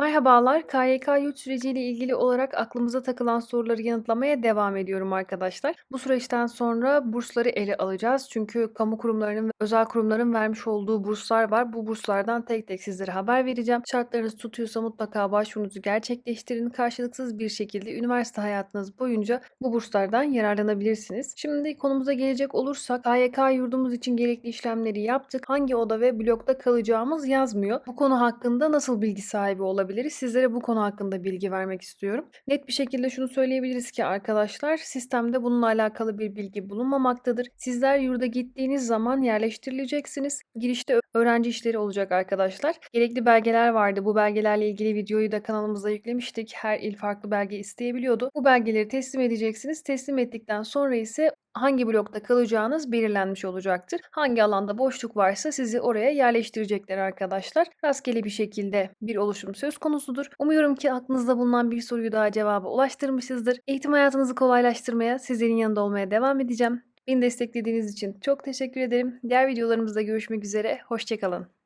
Merhabalar, KYK yurt süreciyle ilgili olarak aklımıza takılan soruları yanıtlamaya devam ediyorum arkadaşlar. Bu süreçten sonra bursları ele alacağız. Çünkü kamu kurumlarının ve özel kurumların vermiş olduğu burslar var. Bu burslardan tek tek sizlere haber vereceğim. Şartlarınız tutuyorsa mutlaka başvurunuzu gerçekleştirin. Karşılıksız bir şekilde üniversite hayatınız boyunca bu burslardan yararlanabilirsiniz. Şimdi konumuza gelecek olursak KYK yurdumuz için gerekli işlemleri yaptık. Hangi oda ve blokta kalacağımız yazmıyor. Bu konu hakkında nasıl bilgi sahibi olabiliriz? Sizlere bu konu hakkında bilgi vermek istiyorum. Net bir şekilde şunu söyleyebiliriz ki arkadaşlar sistemde bununla alakalı bir bilgi bulunmamaktadır. Sizler yurda gittiğiniz zaman yerleştirileceksiniz. Girişte öğrenci işleri olacak arkadaşlar. Gerekli belgeler vardı. Bu belgelerle ilgili videoyu da kanalımıza yüklemiştik. Her il farklı belge isteyebiliyordu. Bu belgeleri teslim edeceksiniz. Teslim ettikten sonra ise hangi blokta kalacağınız belirlenmiş olacaktır. Hangi alanda boşluk varsa sizi oraya yerleştirecekler arkadaşlar. Rastgele bir şekilde bir oluşum söz konusudur. Umuyorum ki aklınızda bulunan bir soruyu daha cevaba ulaştırmışızdır. Eğitim hayatınızı kolaylaştırmaya, sizlerin yanında olmaya devam edeceğim. Beni desteklediğiniz için çok teşekkür ederim. Diğer videolarımızda görüşmek üzere. Hoşçakalın.